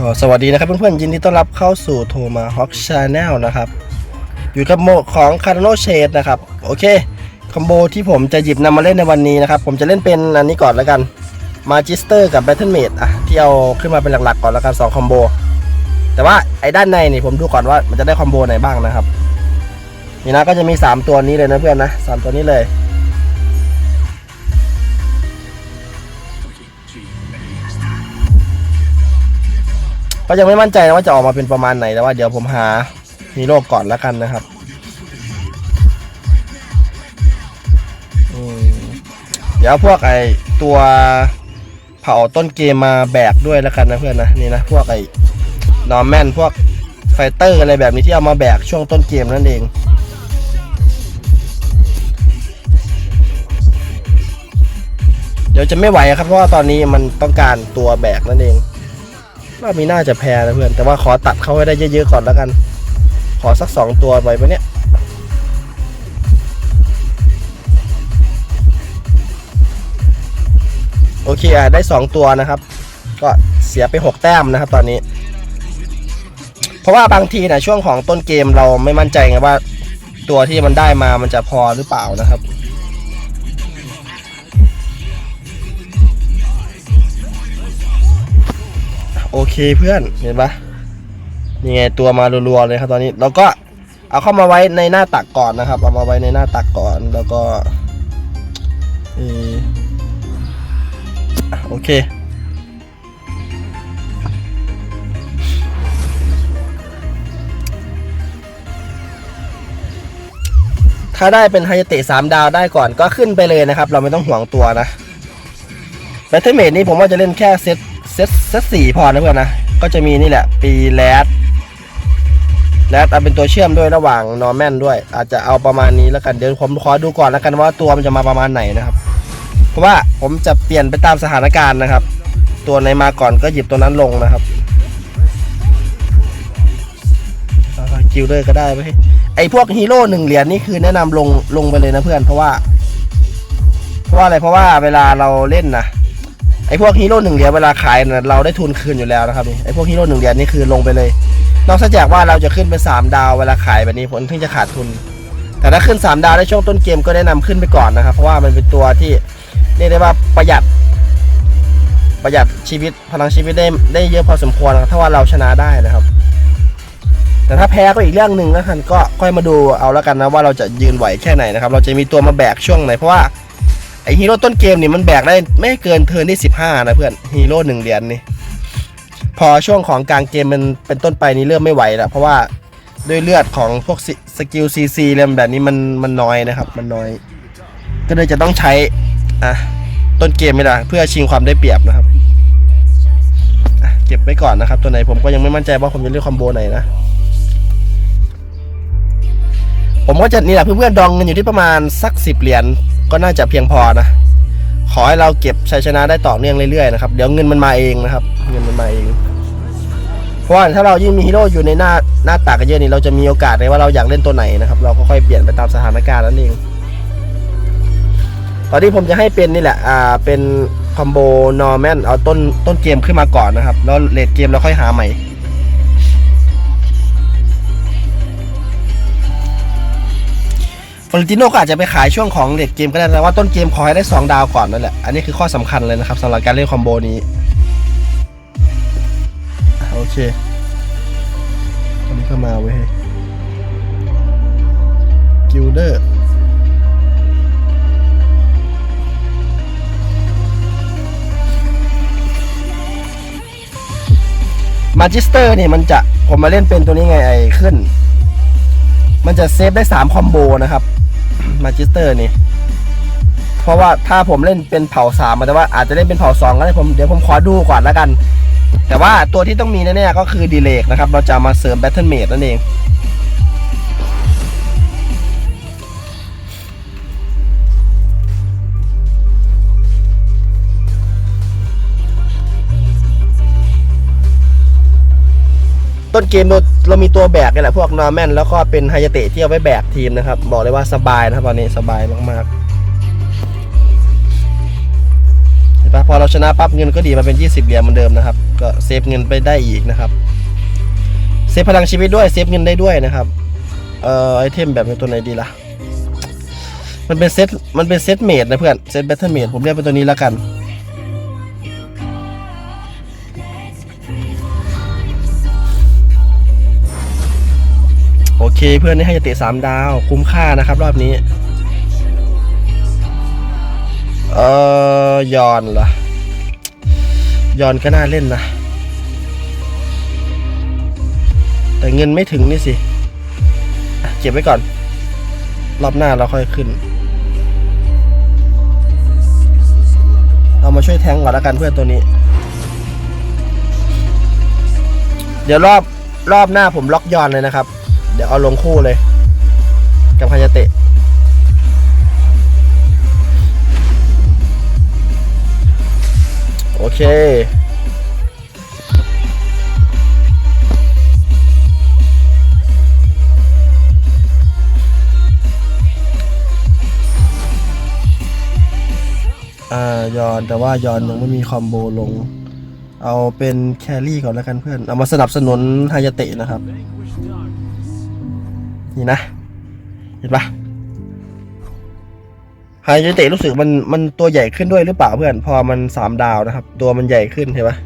ก็สวัสดีนะครับเพื่อนๆยินดีต้อนรับเข้าสู่โทมาฮอ k ชาแนลนะครับ อยู่กับโมของคาร์โนเชดนะครับ โอเค คอมโบที่ผมจะหยิบนำมาเล่นในวันนี้นะครับ ผมจะเล่นเป็นอันนี้ก่อนแล้วกันมาจิสเตอร์กับ Battle Mate อะที่เอาขึ้นมาเป็นหลักๆก่อนแล้วกัน2คอมโบแต่ว่าไอ้ด้านในนี่ผมดูก่อนว่ามันจะได้คอมโบไหนบ้างนะครับนี่นะก็จะมี 3 ตัวนี้เลยนะเพื่อนนะสามตัวนี้เลย ก็ยังไม่มั่นใจนะว่าจะออกมาเป็นประมาณไหนแต่ว่าเดี๋ยวผมหาฮีโร่ก่อนแล้วกันนะครับเดี๋ยวพวกไอตัวเผาต้นเกมมาแบกด้วยแล้วกันนะเพื่อนนะนี่นะพวกไอนอร์แมนพวกไฟเตอร์อะไรแบบนี้ที่เอามาแบกช่วงต้นเกมนั่นเองเดี๋ยวจะไม่ไหวครับเพราะว่าตอนนี้มันต้องการตัวแบกนั่นเอง ว่ามีน่าจะแพ้นะเพื่อน แต่ว่าขอตัดเข้าให้ได้เยอะๆก่อนแล้วกัน ขอสักสองตัวไปปะเนี่ยโอเคอะได้สองตัวนะครับ ก็เสียไปหกแต้มนะครับตอนนี้ เพราะว่าบางทีนะช่วงของต้นเกมเราไม่มั่นใจไงว่า ตัวที่มันได้มามันจะพอหรือเปล่านะครับ โอเคเพื่อนเห็นปะนี่ไงตัวมารัวๆเลยครับตอนนี้เราก็เอาเข้ามาไว้ในหน้าตักก่อนนะครับ เอามาไว้ในหน้าตักก่อนแล้วก็อออะโอเค ถ้าได้เป็นไฮเตะสามดาวได้ก่อนก็ขึ้นไปเลยนะครับ เราไม่ต้องห่วงตัวนะแบทเทิลเมดนี่ผมว่าจะเล่นแค่เซต เซตเซตสี่พอนะเพื่อนนะ ก็จะมีนี่แหละ ปีแรดแรดเอาเป็นตัวเชื่อมด้วยระหว่างนอร์แมนด้วย อาจจะเอาประมาณนี้แล้วกันเดี๋ยวผมขอดูก่อนแล้วกันว่าตัวมันจะมาประมาณไหนนะครับ เพราะว่าผมจะเปลี่ยนไปตามสถานการณ์นะครับ ตัวไหนมาก่อนก็หยิบตัวนั้นลงนะครับคิวเลอร์ก็ได้ไหมไอพวกฮีโร่หนึ่งเหรียญนี่คือแนะนำลงลงไปเลยนะเพื่อนเพราะว่า เพราะว่าอะไรเพราะว่าเวลาเราเล่นนะ ไอพวกฮีโร่หนึ่งเหรียญเวลาขายนะเราได้ทุนคืนอยู่แล้วนะครับนี่ไอพวกฮีโร่หนึ่งเหรียญนี่คือลงไปเลย นอกจากว่าเราจะขึ้นเป็นสามดาวเวลาขายแบบนี้ผลถึงจะขาดทุน แต่ถ้าขึ้นสามดาวในช่วงต้นเกมก็แนะนำขึ้นไปก่อนนะครับ เพราะว่ามันเป็นตัวที่เรียกได้ว่าประหยัด ประหยัดชีวิตพลังชีวิตได้ได้เยอะพอสมควรถ้าว่าเราชนะได้นะครับ แต่ถ้าแพ้ก็อีกเรื่องหนึ่งแล้วกันก็ค่อยมาดูเอาแล้วกันนะว่าเราจะยืนไหวแค่ไหนนะครับ เราจะมีตัวมาแบกช่วงไหนเพราะว่า อฮีโร่ต้นเกมนี่มันแบกได้ไม่เกินเทิร์นที่15 นะเพื่อนฮีโร่หนึ่งเหรียญนี่พอช่วงของกลางเกมมันเป็นต้นไปนี่เริ่มไม่ไหวแล้วเพราะว่าด้วยเลือดของพวกสกิลซีซีเรมแบบนี้มันมันน้อยนะครับมันน้อย ก็เลยจะต้องใช้อะต้นเกมไม่ได้เพื่อชิงความได้เปรียบนะครับเก็บไว้ก่อนนะครับ ตัวไหนผมก็ยังไม่มั่นใจว่าผมจะเลือกคอมโบไหนนะ ผมก็จะนี่แหละเพื่อนๆดองเงินอยู่ที่ประมาณสักสิบเหรียญก็น่าจะเพียงพอนะ ขอให้เราเก็บชัยชนะได้ต่อเนื่องเรื่อยๆนะครับเดี๋ยวเงินมันมาเองนะครับ เงินมันมาเอง เพราะว่าถ้าเรายิ่งมีฮีโร่อยู่ในหน้าหน้าตากันเยอะนี่เราจะมีโอกาสในว่าเราอยากเล่นตัวไหนนะครับเราก็ค่อยเปลี่ยนไปตามสถานการณ์นั่นเอง ตอนนี้ผมจะให้เป็นนี่แหละอ่าเป็นคอมโบนอร์แมนเอาต้นต้นเกมขึ้นมาก่อนนะครับแล้วเลดเกมเราค่อยหาใหม่ ฟลอรนติโนก็อาจจะไปขายช่วงของเลดเกมก็ได้แต่ว่าต้นเกมขอให้ได้ 2 ดาวก่อนนั่นแหละ อันนี้คือข้อสำคัญเลยนะครับสำหรับการเล่นคอมโบนี้ โอเคอันนี้ก็มาเว้ยกิลเดอร์มาจิสเตอร์นี่มันจะผมมาเล่นเป็นตัวนี้ไงไอ้ขึ้น มันจะเซฟได้ 3 คอมโบนะครับ มาจิสเตอร์นี่ เพราะว่าถ้าผมเล่นเป็นเผ่าสามแต่ว่าอาจจะเล่นเป็นเผ่าสองก็ได้ผมเดี๋ยวผมขอดูก่อนแล้วกัน แต่ว่าตัวที่ต้องมีแน่ๆก็คือดีเลกนะครับ เราจะมาเสริมแบทเทิลเมดนั่นเอง ต้นเกมเราเรามีตัวแบกนี่แหละพวกนอร์แมนแล้วก็เป็นไฮยเตะที่เอาไว้แบกทีมนะครับ บอกเลยว่าสบายนะครับตอนนี้สบายมากๆห็นปะพอเราชนะปั๊บเงินก็ดีมาเป็น 20เหรียญเหมือนเดิมนะครับ ก็เซฟเงินไปได้อีกนะครับเซฟพลังชีวิตด้วยเซฟเงินได้ด้วยนะครับเอ่อไอเทมแบบเป็นตัวไหนดีล่ะมันเป็นเซตมันเป็นเซตเมดนะเพื่อนเซตแบทเทิลเมดผมเรียกเป็นตัวนี้แล้วกัน เคเพื่อนนี่ให้จะเตะสามดาว คุ้มค่านะครับ รอบนี้ เออยอนเหรอยอนก็น่าเล่นนะ แต่เงินไม่ถึงนี่สิ เก็บไว้ก่อน รอบหน้าเราค่อยขึ้นเรามาช่วยแทงก่อนแล้วกันเพื่อนตัวนี้ เดี๋ยวรอบรอบหน้าผมล็อกยอนเลยนะครับ เดี๋ยวเอาลงคู่เลย กับฮายาเตะ โอเคอ่ายอนแต่ว่ายอนยังไม่มีคอมโบลง เอาเป็นแครี่ก่อนแล้วกันเพื่อน เอามาสนับสนุนฮายาเตะนะครับ นี่นะ เห็นปะไฮายาเตะรู้สึกมันมันตัวใหญ่ขึ้นด้วยหรือเปล่าเพื่อน พอมันสามดาวนะครับ ตัวมันใหญ่ขึ้นเห็นปะ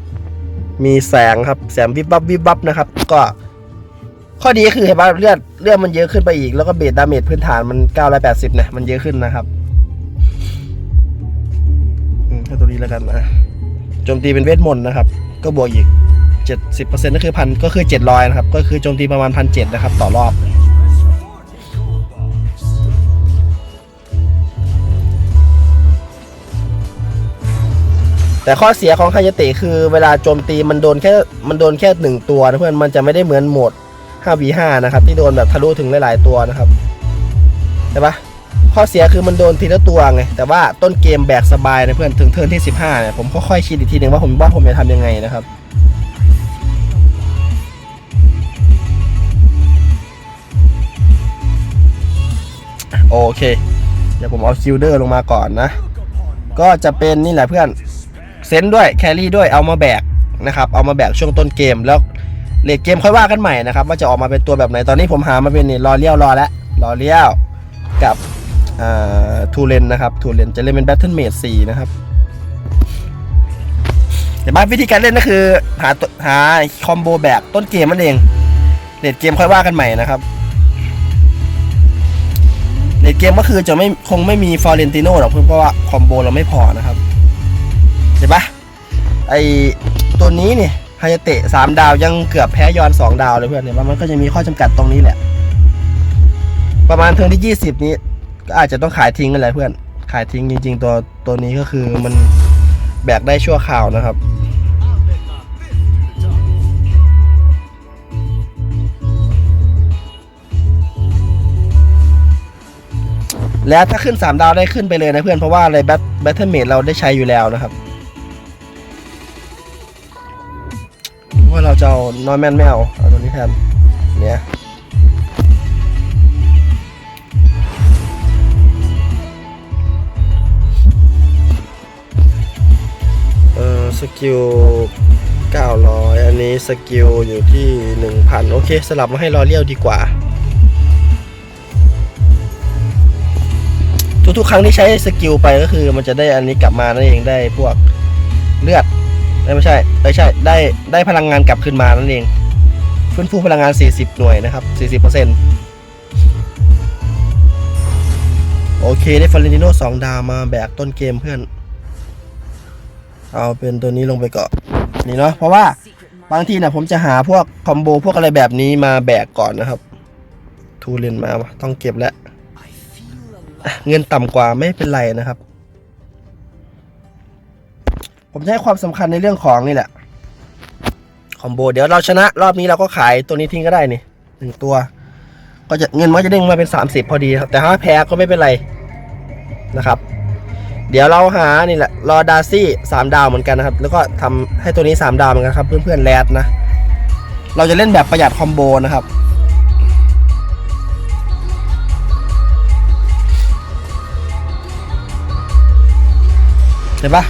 มีแสงครับแสงวิบวับวิบวับนะครับ ก็ ข้อดีก็คือเห็นปะเลือดเลือดมันเยอะขึ้นไปอีก แล้วก็เบสดาเมจพื้นฐานมัน980เนี่ยมันเยอะขึ้นนะครับอืมให้ตัวนี้แล้วกันนะโจมตีเป็นเวทมนต์นะครับ ก็บวกอีก 70%ก็คือพันก็คือ 700 นะครับ ก็คือโจมตีประมาณพันเนะครับ ต่อรอบ แต่ข้อเสียของฮายาเตะคือเวลาโจมตีมันโดนแค่มันโดนแค่หนึ่งตัวนะเพื่อนมันจะไม่ได้เหมือนโหมด 5v5 นะครับ ที่โดนแบบทะลุถึงหลาย ๆ ตัวนะครับใช่ปะข้อเสียคือมันโดนทีละตัวไงแต่ว่าต้นเกมแบกสบายนะเพื่อนถึงเทิร์นที่ 15เนี่ยผมค่อยๆคิดอีกทีหนึ่งว่าผมว่าผมจะทำยังไงนะครับโอเค เดี๋ยวผมเอาคิวเดอร์ลงมาก่อนนะ ก็จะเป็นนี่แหละเพื่อน เซนด้วยแครี่ด้วยเอามาแบกนะครับเอามาแบกช่วงต้นเกมแล้วเลดเกมค่อยว่ากันใหม่นะครับว่าจะออกมาเป็นตัวแบบไหนตอนนี้ผมหามาเป็นนี่รอเลี้ยวรอแล้วรอเลี้ยวกับทูเลนนะครับทูเลนจะเล่นเป็นแบทเทิลเมดสี่นะครับแต่บ้านวิธีการเล่นก็คือ หาหาคอมโบแบกต้นเกมมันเองเลดเกมค่อยว่ากันใหม่นะครับเลดเกมก็คือจะไม่คงไม่มีฟอร์เรนติโน่หรอกเพื่อนเพราะว่าคอมโบเราไม่พอนะครับ เห็นปะไอตัวนี้เนี่ยฮายาเตะสามดาวยังเกือบแพ้ยอนสองดาวเลยเพื่อนเนี่ยมันก็จะมีข้อจำกัดตรงนี้แหละ ประมาณเทิร์นที่ยี่สิบนี้ ก็อาจจะต้องขายทิ้งกันแหละเพื่อน ขายทิ้งจริง ๆ ตัวตัวนี้ก็คือมันแบกได้ชั่วคราวนะครับแล้วถ้าขึ้น 3 ดาวได้ขึ้นไปเลยนะเพื่อนเพราะว่าอะไรแบทแบทเทิลเมดเราได้ใช้อยู่แล้วนะครับ ว่าเราจะเอานอยแมนไม่เอาเอาตัวนี้แทนเนี่ยเออสกิล900 อันนี้สกิลอยู่ที่ 1,000 โอเค สลับมาให้รอเลี้ยวดีกว่า ทุกๆครั้งที่ใช้สกิลไปก็คือมันจะได้อันนี้กลับมานั่นเองได้พวกเลือด ไม่ใช่ไม่ใช่ได้ได้พลังงานกลับขึ้นมานั่นเองฟื้นฟูพลังงาน 40 หน่วยนะครับ40%โอเคได้ฟอร์เรนติโน่2ดาวมาแบกต้นเกมเพื่อน เอาเป็นตัวนี้ลงไปก่อนนี่เนาะเพราะว่าบางทีนะผมจะหาพวกคอมโบพวกอะไรแบบนี้มาแบกก่อนนะครับ ทูเลนมาวะต้องเก็บแล้ว เงินต่ำกว่าไม่เป็นไรนะครับ ผมจะให้ความสำคัญในเรื่องของนี่แหละคอมโบเดี๋ยวเราชนะ รอบนี้เราก็ขายตัวนี้ทิ้งก็ได้นี่หนึ่งตัว ก็จะเงินมันจะเด้งมาเป็น 30 พอดีครับ แต่ถ้าแพ้ก็ไม่เป็นไรนะครับ เดี๋ยวเราหานี่แหละรอดาซี่สามดาวเหมือนกันนะครับ แล้วก็ทำให้ตัวนี้สามดาวเหมือนกันครับ เพื่อนๆแรดนะ เราจะเล่นแบบประหยัดคอมโบนะครับเห็นปะ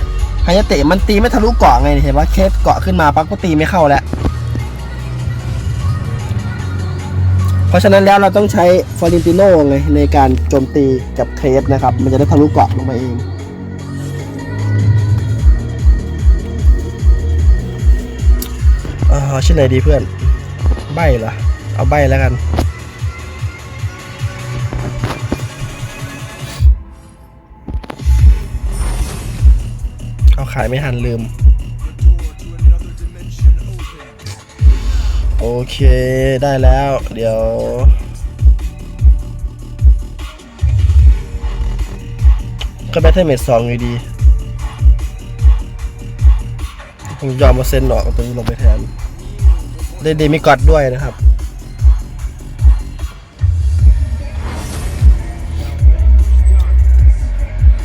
ฮายาเตะมันตีไม่ทะลุเกาะไงเห็นว่าเคสเกาะขึ้นมาปั๊บก็ตีไม่เข้าแล้ว เพราะฉะนั้นแล้วเราต้องใช้ฟอรินติโน่ไงในการโจมตีกับเคสนะครับ มันจะได้ทะลุเกาะลงมาเองเออชื่อไหนดีเพื่อน ใบเหรอ เอาใบแล้วกัน ขายไม่ทันลืม โอเคได้แล้ว เดี๋ยว ก็แบทเทิลเมดสองอยู่ดี ผมยอมมาเซ็นออกตัวนี้ลงไปแทน ได้เดมิกอดด้วยนะครับ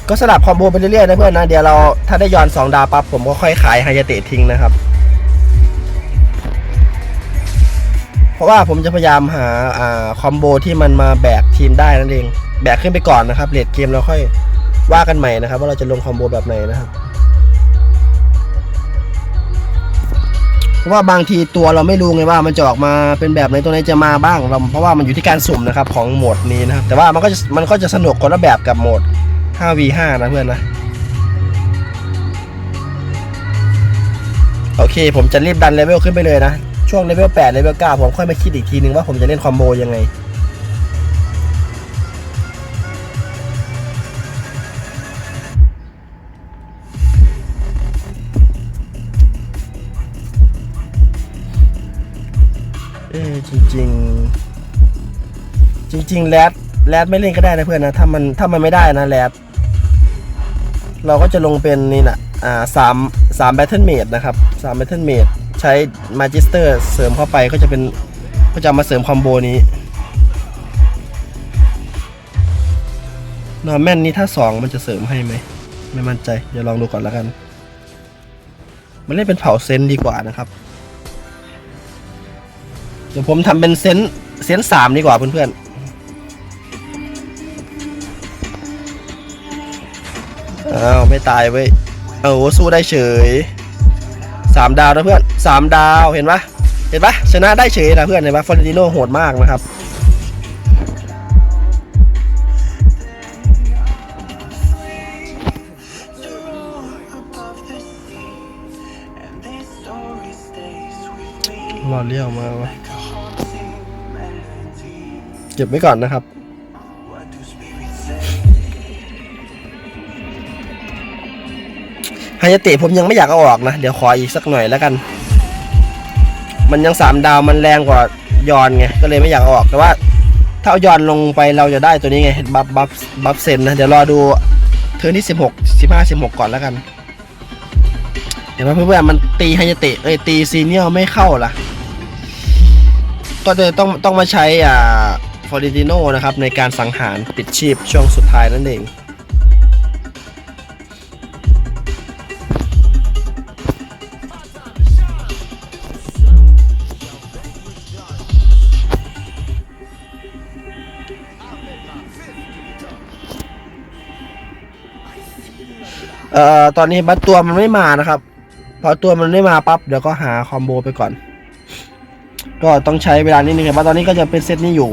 ก็สลับคอมโบไปเรื่อยๆนะเพื่อนนะ เดี๋ยวเราถ้าได้ย้อน2ดาวปั๊บผมก็ค่อยขายไฮยาเตะทิ้งนะครับ เพราะว่าผมจะพยายามหาอ่าคอมโบที่มันมาแบกทีมได้นั่นเอง แบกขึ้นไปก่อนนะครับเลดเกมเราค่อยว่ากันใหม่นะครับ ว่าเราจะลงคอมโบแบบไหนนะครับเพราะว่าบางทีตัวเราไม่รู้ไงว่ามันจะออกมาเป็นแบบไหนตัวไหนจะมาบ้างเราเพราะว่ามันอยู่ที่การสุ่มนะครับของโหมดนี้นะครับแต่ว่ามันก็จะมันก็จะสนุกคนละแบบกับโหมด 5v5 นะเพื่อนนะ โอเค ผมจะรีบดันเลเวลขึ้นไปเลยนะ ช่วงเลเวล8เลเวล9ผมค่อยมาคิดอีกทีนึงว่าผมจะเล่นคอมโบยังไงเอ้จริง ๆ จริงๆแรด แรดไม่เล่นก็ได้นะเพื่อนนะถ้ามันถ้ามันไม่ได้นะแรดเราก็จะลงเป็นนี่นะอ่าสามสามแบทเทิลเมดนะครับสามแบทเทิลเมดใช้มาจิสเตอร์เสริมเข้าไปก็จะเป็นก็จะมาเสริมคอมโบนี้นอร์แมนนี่ถ้าสองมันจะเสริมให้ไหม ไม่มั่นใจเดี๋ยวลองดูก่อนแล้วกัน มันเล่นเป็นเผาเซนดีกว่านะครับ เดี๋ยวผมทำเป็นเซนเซนสามดีกว่าเพื่อนๆ อ้าวไม่ตายเว้ยเอาสู้ได้เฉยสามดาวนะเพื่อนสามดาวเห็นปะเห็นปะชนะได้เฉยนะเพื่อนเห็นปะฟอร์ติโนโหดมากนะครับรอเลี้ยวมาวะเก็บไว้ก่อนนะครับ ฮายาเตะผมยังไม่อยากเอาออกนะ เดี๋ยวขออีกสักหน่อยแล้วกัน มันยังสามดาวมันแรงกว่ายอนไง ก็เลยไม่อยากออกแต่ว่า ถ้าเอายอนลงไปเราจะได้ตัวนี้ไงบัฟบัฟบัฟเซนนะ เดี๋ยวรอดูเทอร์นที่สิบหกสิบห้าสิบหกก่อนแล้วกัน เดี๋ยวเพื่อนๆมันตีฮายาเตะเอ้ยตีซีเนียลไม่เข้าล่ะ ก็เลยต้องต้องมาใช้อ่าฟอริติโนนะครับในการสังหารปิดชีพช่วงสุดท้ายนั่นเอง อ่อตอนนี้บัตตัวมันไม่มานะครับพอตัวมันไม่มาปั๊บเดี๋ยวก็หาคอมโบไปก่อน ก็ต้องใช้เวลานิดนึงครับตอนนี้ก็จะเป็นเซตนี้อยู่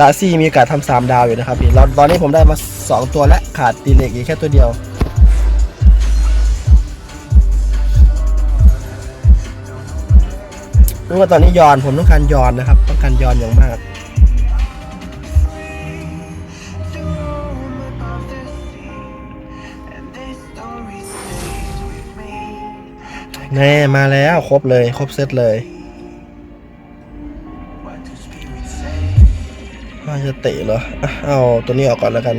ดาซี่มีโอกาสทำสามดาวอยู่นะครับพี่เราตอนนี้ผมได้มาสองตัวและขาดตีเล็กอีกแค่ตัวเดียวรู้ว่าตอนนี้ยอนผมต้องการยอนนะครับ ต้องการยอนอย่างมาก แน่มาแล้วครบเลย ครบเซตเลยว่าจะเตะเหรอ เอาตัวนี้ออกก่อนแล้วกัน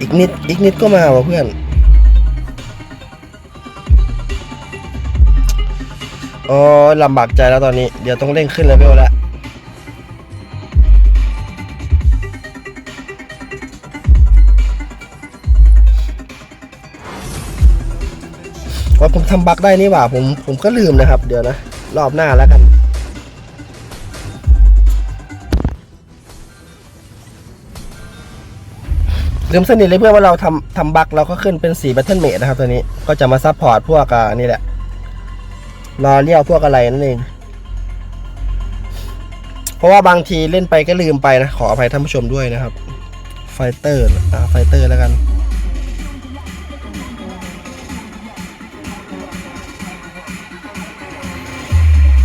อีกนิด อีกนิดก็มาว่ะเพื่อน โอ้ลำบากใจแล้วตอนนี้ เดี๋ยวต้องเร่งขึ้นเลเวลแล้วว่าผมทำบักได้นี่หว่าผมผมก็ลืมนะครับ เดี๋ยวนะ รอบหน้าแล้วกัน ลืมสนิทเลยเพื่อว่าเราทำทำบักเราก็ขึ้นเป็นสี Battle Mate นะครับตัวนี้ก็จะมาซัพพอร์ตพวกอ่านี่แหละ รอเลี้ยวพวกอะไรนั่นเอง เพราะว่าบางทีเล่นไปก็ลืมไปนะ ขออภัยท่านผู้ชมด้วยนะครับ ไฟเตอร์อ่าไฟเตอร์แล้วกัน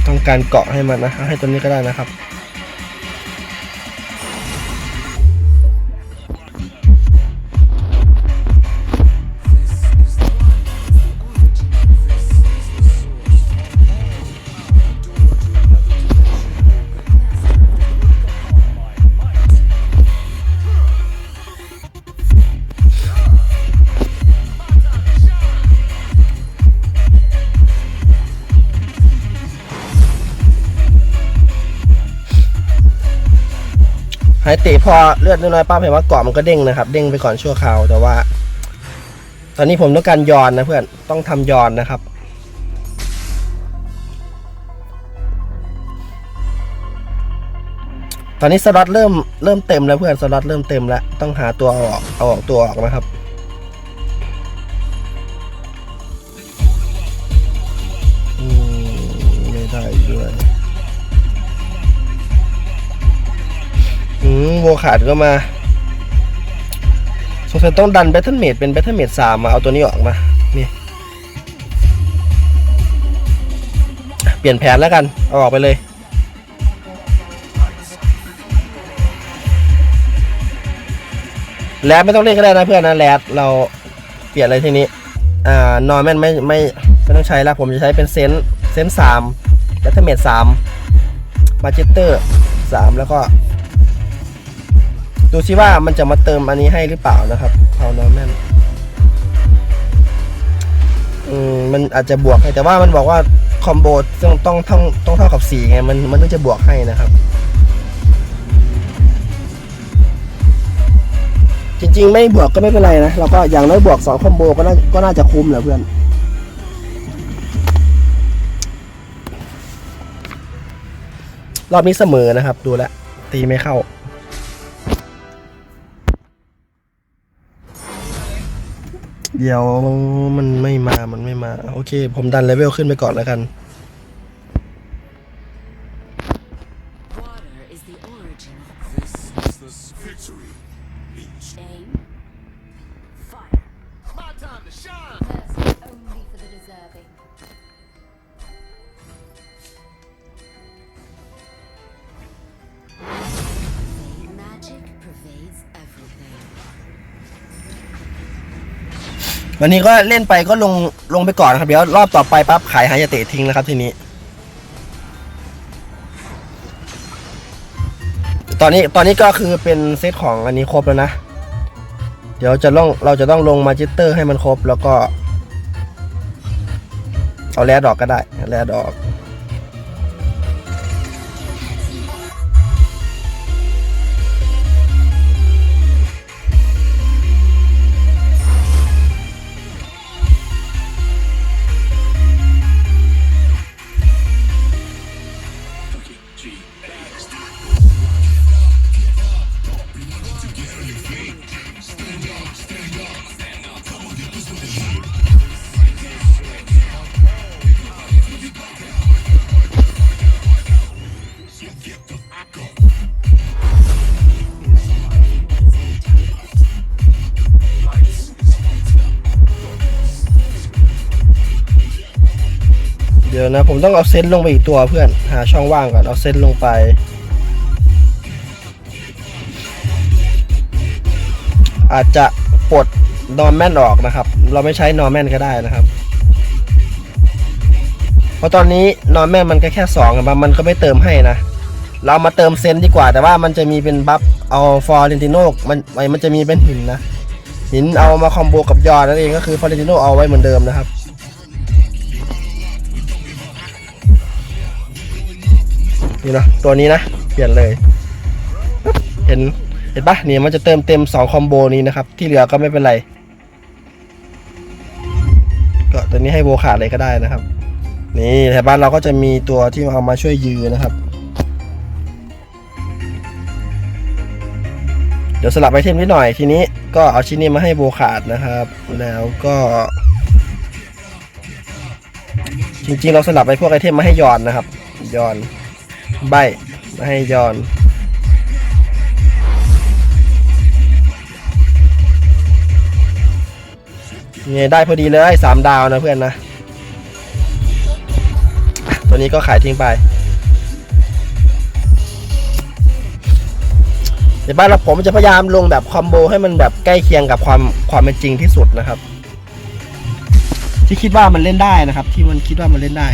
ต้องการเกาะให้มันนะ ให้ตัวนี้ก็ได้นะครับ พอเลือดน้อยๆป้าเห็นว่าเกาะมันก็เด้งนะครับ เด้งไปก่อนชั่วคราวแต่ว่า ตอนนี้ผมต้องการยอนนะเพื่อนต้องทำยอนนะครับตอนนี้สล็อตเริ่มเริ่มเต็มแล้วเพื่อนสล็อตเริ่มเต็มแล้วต้องหาตัวเอาออกเอาออกตัวออกนะครับ อืมโวขาดก็มาสงสัยต้องดันแบทเทิลเมดเป็นแบทเทิลเมดสามมาเอาตัวนี้ออกมา นี่ เปลี่ยนแผนแล้วกัน เอาออกไปเลย แรดไม่ต้องเล่นก็ได้นะเพื่อนนะแรดเราเปลี่ยนอะไรทีนี้ อ่านอนแม่นไม่ไม่ไม่ต้องใช้แล้วผมจะใช้เป็นเซนเซนสามแบทเทิลเมดสามมาเจเตอร์สามแล้วก็ ดูซิว่ามันจะมาเติมอันนี้ให้หรือเปล่านะครับเผานอนแม่นอืมมันอาจจะบวกให้แต่ว่ามันบอกว่าคอมโบต้องต้องต้องต้องเท่ากับสี่ไงมันมันต้องจะบวกให้นะครับ จริง ๆ ไม่บวกก็ไม่เป็นไรนะเราก็อย่างน้อยบวกสองคอมโบก็น่าก็น่าจะคุ้มแหละเพื่อนรอบนี้เสมอนะครับ ดูแลตีไม่เข้า เดี๋ยวมันไม่มา มันไม่มา โอเค ผมดันเลเวลขึ้นไปก่อนแล้วกัน วันนี้ก็เล่นไปก็ลงลงไปก่อนครับเดี๋ยวรอบต่อไปปั๊บขายหายาเตะทิ้งนะครับทีนี้ ตอนนี้ตอนนี้ก็คือเป็นเซตของอันนี้ครบแล้วนะ เดี๋ยวจะต้องเราจะต้องลงมาจิตเตอร์ให้มันครบแล้วก็ เอาแรดดอกก็ได้แรดดอก ดี๋ยวนะ ผมต้องเอาเซนต์ลงไปอีกตัวเพื่อน หาช่องว่างก่อนเอาเซนต์ลงไป อาจจะปลดนอร์แมนออกนะครับ เราไม่ใช้นอร์แมนก็ได้นะครับเพราะตอนนี้นอร์แมนมันก็แค่สองอะมันก็ไม่เติมให้นะเรามาเติมเซนต์ดีกว่า แต่ว่ามันจะมีเป็นบัฟเอาฟอร์เรนติโนมันมันจะมีเป็นหินนะ หินเอามาคอมโบกับยอดนั่นเองก็คือฟอร์เรนติโนเอาไว้เหมือนเดิมนะครับ นี่นะตัวนี้นะ เปลี่ยนเลย เห็นเห็นปะเนี่ยมันจะเติมเต็ม2คอมโบนี้นะครับ ที่เหลือก็ไม่เป็นไร ก็ตัวนี้ให้โบขาดเลยก็ได้นะครับ นี่แถวบ้านเราก็จะมีตัวที่เอามาช่วยยืนนะครับ เดี๋ยวสลับไอเทมนิดหน่อยทีนี้ก็เอาชิ้นนี้มาให้โบขาดนะครับ แล้วก็จริงๆ เราสลับไปพวกไอเทมมาให้ยอนนะครับยอน ใบมาให้ยอนนี่ได้พอดีเลยสามดาวนะเพื่อนนะ ตัวนี้ก็ขายทิ้งไป เดี๋ยวบ้านเราผมจะพยายามลงแบบคอมโบให้มันแบบใกล้เคียงกับความความเป็นจริงที่สุดนะครับ ที่คิดว่ามันเล่นได้นะครับ ที่มันคิดว่ามันเล่นได้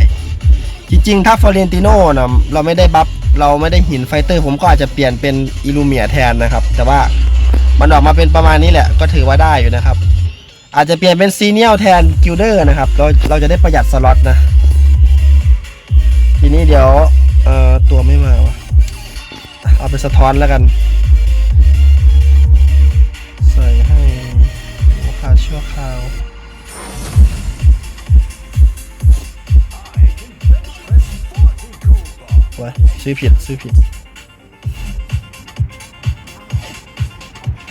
จริงๆ ถ้าฟอเรนติโน่นะเราไม่ได้บัฟเราไม่ได้หินไฟเตอร์ผมก็อาจจะเปลี่ยนเป็นอิลูเมียแทนนะครับ แต่ว่ามันออกมาเป็นประมาณนี้แหละ ก็ถือว่าได้อยู่นะครับ อาจจะเปลี่ยนเป็นซีเนียลแทนกิลเดอร์นะครับ เราเราจะได้ประหยัดสล็อตนะ ทีนี้เดี๋ยวเอ่อตัวไม่มาวะเอาไปสะท้อนแล้วกัน ไว้ซื้อผิดซื้อผิด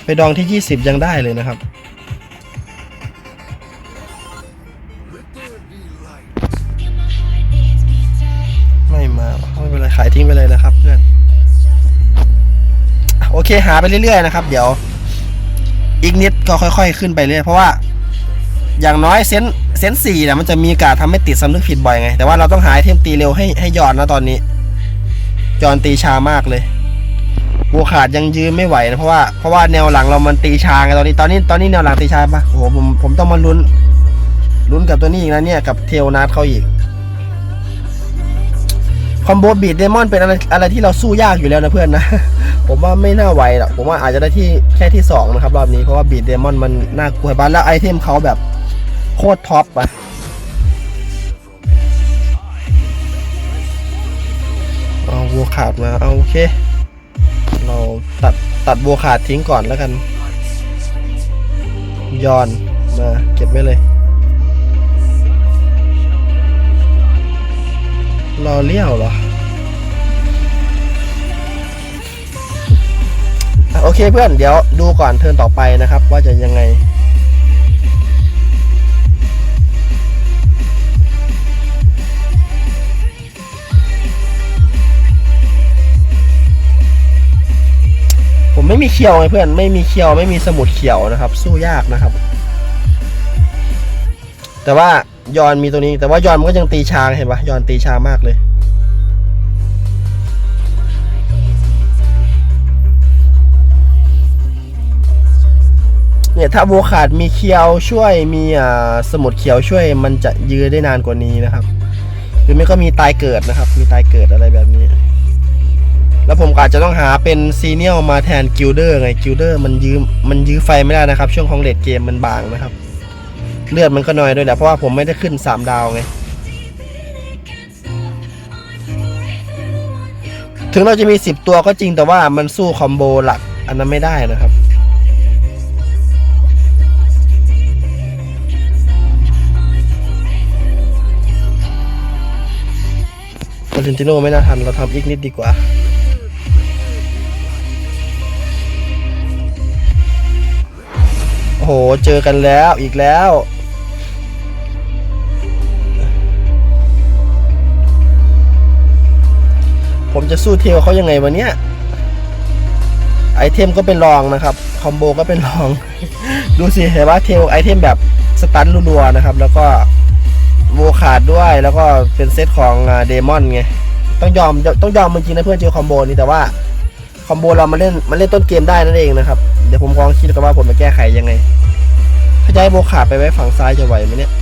ไปดองที่ 20 ยังได้เลยนะครับไม่มาไม่เป็นไรขายทิ้งไปเลยนะครับเพื่อนโอเคหาไปเรื่อยๆนะครับ เดี๋ยว อีกนิดก็ค่อยๆ ขึ้นไปเรื่อยเพราะว่า อย่างน้อยเซนเซนสี่นะมันจะมีกาสทำให้ติดสำนึกผิดบ่อยไง แต่ว่าเราต้องหาไอเทมตีเร็วให้ให้ยอนนะตอนนี้ ยอนตีชามากเลยบัวขาดยังยืนไม่ไหวนะเพราะว่าเพราะว่าแนวหลังเรามันตีช้าไงตอนนี้ตอนนี้ตอนนี้แนวหลังตีช้าปะโอ้โหผมผมต้องมาลุ้นลุ้นกับตัวนี้อีกนะเนี่ยกับเทลนาร์เขาอีกคอมโบบีดเดมอนเป็นอะไรอะไรที่เราสู้ยากอยู่แล้วนะเพื่อนนะ ผมว่าไม่น่าไหวหรอกผมว่าอาจจะได้ที่แค่ที่สองนะครับรอบนี้เพราะว่าบีดเดมอนมันน่ากลัวบ้านแล้วไอเทมเขาแบบโคตรท็อปอะ วัวขาดมาเอาโอเค เราตัดตัดวัวขาดทิ้งก่อนแล้วกันย้อนมาเก็บไว้เลยรอเลี้ยวเหรอโอเคเพื่อนเดี๋ยวดูก่อนเทิร์นต่อไปนะครับ ว่าจะยังไง ไม่มีเคียวไงเพื่อน ไม่มีเคียวไม่มีสมุดเขียวนะครับ สู้ยากนะครับ แต่ว่ายอนมีตัวนี้ แต่ว่ายอนมันก็ยังตีช้าเห็นปะยอนตีช้ามากเลย เนี่ยถ้าโบขาดมีเคียวช่วยมีอ่าสมุดเขียวช่วยมันจะยื้อได้นานกว่านี้นะครับ หรือไม่ก็มีตายเกิดนะครับ มีตายเกิดอะไรแบบนี้ แล้วผมก็อาจจะต้องหาเป็นซีเนียลมาแทนกิลเดอร์ไงกิลเดอร์มันยื้อมันยื้อไฟไม่ได้นะครับ ช่วงของเลดเกมมันบางนะครับ เลือดมันก็น้อยด้วยแหละเพราะว่าผมไม่ได้ขึ้น 3 ดาวไงถึงเราจะมี 10 ตัวก็จริงแต่ว่ามันสู้คอมโบหลักอันนั้นไม่ได้นะครับวาเลนติโนไม่น่าทัน เราทำอีกนิดดีกว่า ห เจอกันแล้วอีกแล้ว ผมจะสู้เทลเขายังไงวะเนี้ยไอเทมก็เป็นรองนะครับ คอมโบก็เป็นรอง ดูสิเห็นว่าเทลไอเทมแบบสตันรัวๆนะครับ แล้วก็โวขาดด้วยแล้วก็เป็นเซตของเดมอนไง ต้องยอมต้องยอมจริงๆนะเพื่อนเจอคอมโบนี้แต่ว่า คอมโบเรามาเล่นมาเล่นต้นเกมได้นั่นเองนะครับ เดี๋ยวผมลองคิดกันว่าผมจะแก้ไขยังไง ถ้าจะให้โบขาดไปไว้ฝั่งซ้ายจะไหวไหมเนี่ย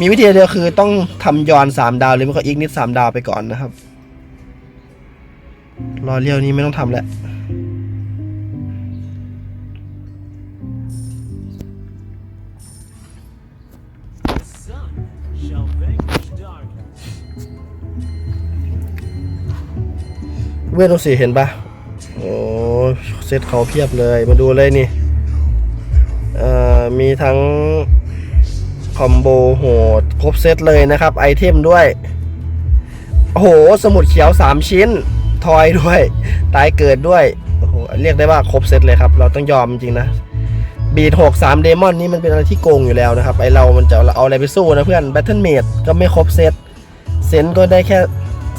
มีวิธีเดียวคือต้องทำยอนสามดาวหรือไม่ก็อีกนิดสามดาวไปก่อนนะครับ รอเลี้ยวนี้ไม่ต้องทำแล้ว เวทต้องสีเห็นปะโอ้เซตเขาเพียบเลยมาดูเลยนี่มีทั้งคอมโบโหด ครบเซตเลยนะครับ ไอเทมด้วย โอ้โห สมุดเขียว 3 ชิ้น ทอยด้วย ตายเกิดด้วย โอ้โห เรียกได้ว่าครบเซตเลยครับ เราต้องยอมจริงๆนะ บีทหกสามเดมอนนี่มันเป็นอะไรที่โกงอยู่แล้วนะครับ ไอเรามันจะเอาอะไรไปสู้นะเพื่อนแบทเทิลเมดก็ไม่ครบเซต เซนก็ได้แค่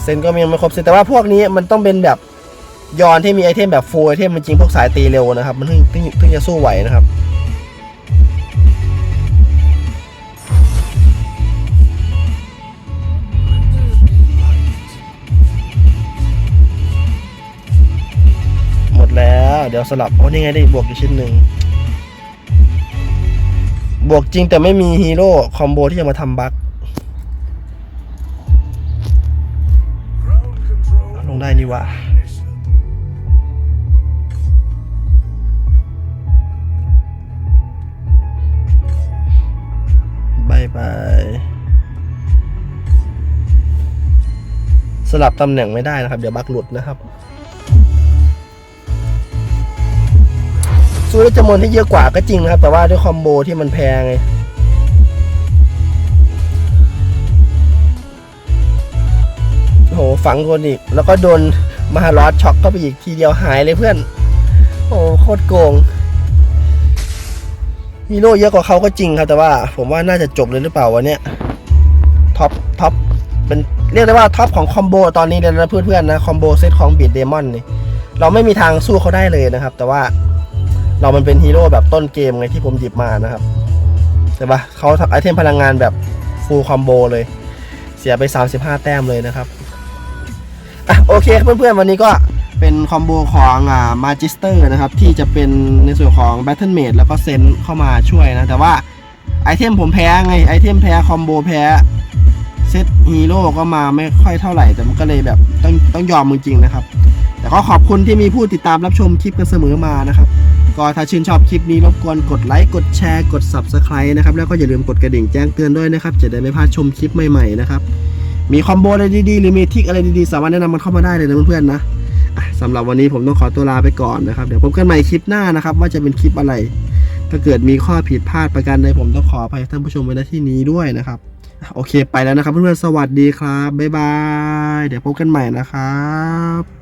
เซนก็ยังไม่ครบเซตแต่ว่าพวกนี้มันต้องเป็นแบบยอนที่มีไอเทมแบบฟูลไอเทมมันจริงพวกสายตีเร็วนะครับ มันถึงถึงถึงจะสู้ไหวนะครับหมดแล้วเดี๋ยวสลับโอ้นี่ไงได้บวกอีกชิ้นหนึ่ง บวกจริงแต่ไม่มีฮีโร่คอมโบที่จะมาทำบั๊ก ลงได้นี่ว่าบายบายสลับตำแหน่งไม่ได้นะครับ เดี๋ยวบั๊กหลุดนะครับสู้ได้จำนวนที่เยอะกว่าก็จริงนะครับ แต่ว่าด้วยคอมโบที่มันแพงไง หฝังคนอีก แล้วก็โดนมหาลอดช็อกเข้าไปอีกทีเดียวหายเลยเพื่อน โอ้โคตรโกงฮีโร่เยอะกว่าเขาก็จริงครับ แต่ว่า ผมว่าน่าจะจบเลยหรือเปล่าวะเนี่ยท็อปท็อปเป็นเรียกได้ว่าท็อปของคอมโบตอนนี้เลยนะเพื่อนๆนะคอมโบเซตของบีดเดมอนนี่เราไม่มีทางสู้เขาได้เลยนะครับ แต่ว่าเรามันเป็นฮีโร่แบบต้นเกมไงที่ผมหยิบมานะครับใช่ปะเขาไอเทมพลังงานแบบฟูลคอมโบเลย เสียไป 35 แต้มเลยนะครับ อะโอเคครับเพื่อนๆวันนี้ก็เป็นคอมโบของอ่ามาจิสเตอร์นะครับ ที่จะเป็นในส่วนของ Battle Mage แล้วก็เซนเข้ามาช่วยนะ แต่ว่าไอเทมผมแพ้ไงไอเทมแพ้คอมโบแพ้เซตฮีโร่ก็มาไม่ค่อยเท่าไหร่ แต่มันก็เลยแบบต้องต้องยอมจริงๆนะครับ แต่ก็ขอบคุณที่มีผู้ติดตามรับชมคลิปกันเสมอมานะครับ ก็ถ้าชื่นชอบคลิปนี้รบกวนกดไลค์กดแชร์กด Subscribe นะครับแล้วก็อย่าลืมกดกระดิ่งแจ้งเตือนด้วยนะครับ จะได้ไม่พลาดชมคลิปใหม่ๆนะครับ มีคอมโบอะไรดีๆหรือมีทิกอะไรดีๆสามารถแนะนำมันเข้ามาได้เลยนะเพื่อนๆนะสำหรับวันนี้ผมต้องขอตัวลาไปก่อนนะครับ เดี๋ยวพบกันใหม่คลิปหน้านะครับ ว่าจะเป็นคลิปอะไร ถ้าเกิดมีข้อผิดพลาดประการใดผมต้องขออภัยท่านผู้ชมไว้ณที่นี้ด้วยนะครับโอเคไปแล้วนะครับเพื่อนๆสวัสดีครับบ๊ายบาย เดี๋ยวพบกันใหม่นะครับ